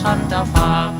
ไก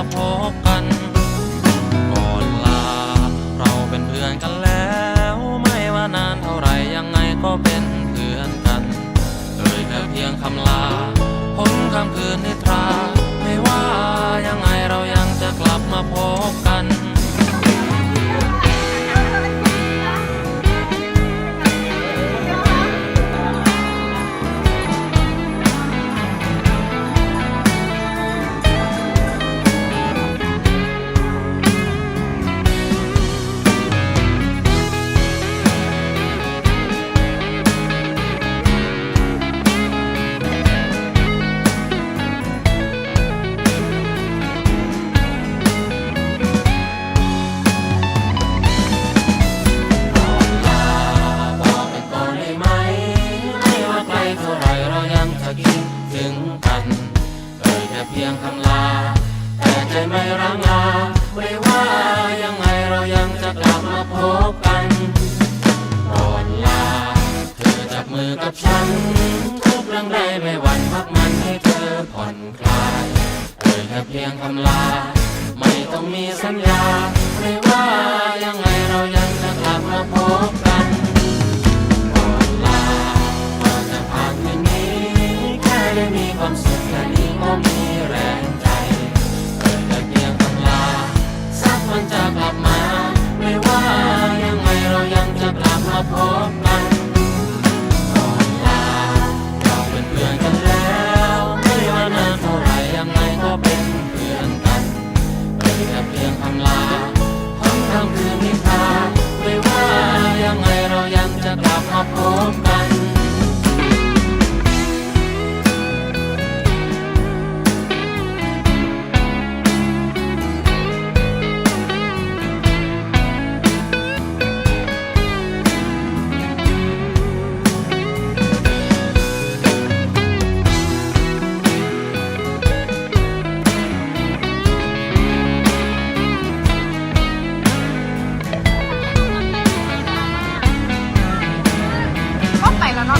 จะ ฉันทุกเรื่องใดไม่หวั่นพักมันให้เธอผ่อนคลายเอ่ยแค่เพียงคำลา ไม่ต้องมีสัญญา ไม่ว่ายังไงเรายังจะกลับมาพบกันก่อนลาก่อนจะผ่านคืนนี้ แค่ได้มีความสุขแค่นี้ก็มีแรงใจเอ่ยแค่เพียงคำลา สักวันจะกลับมา ไม่ว่ายังไงเรายังจะกลับมาพบกัน จะกลับมาพบกัน แล้วเนาะ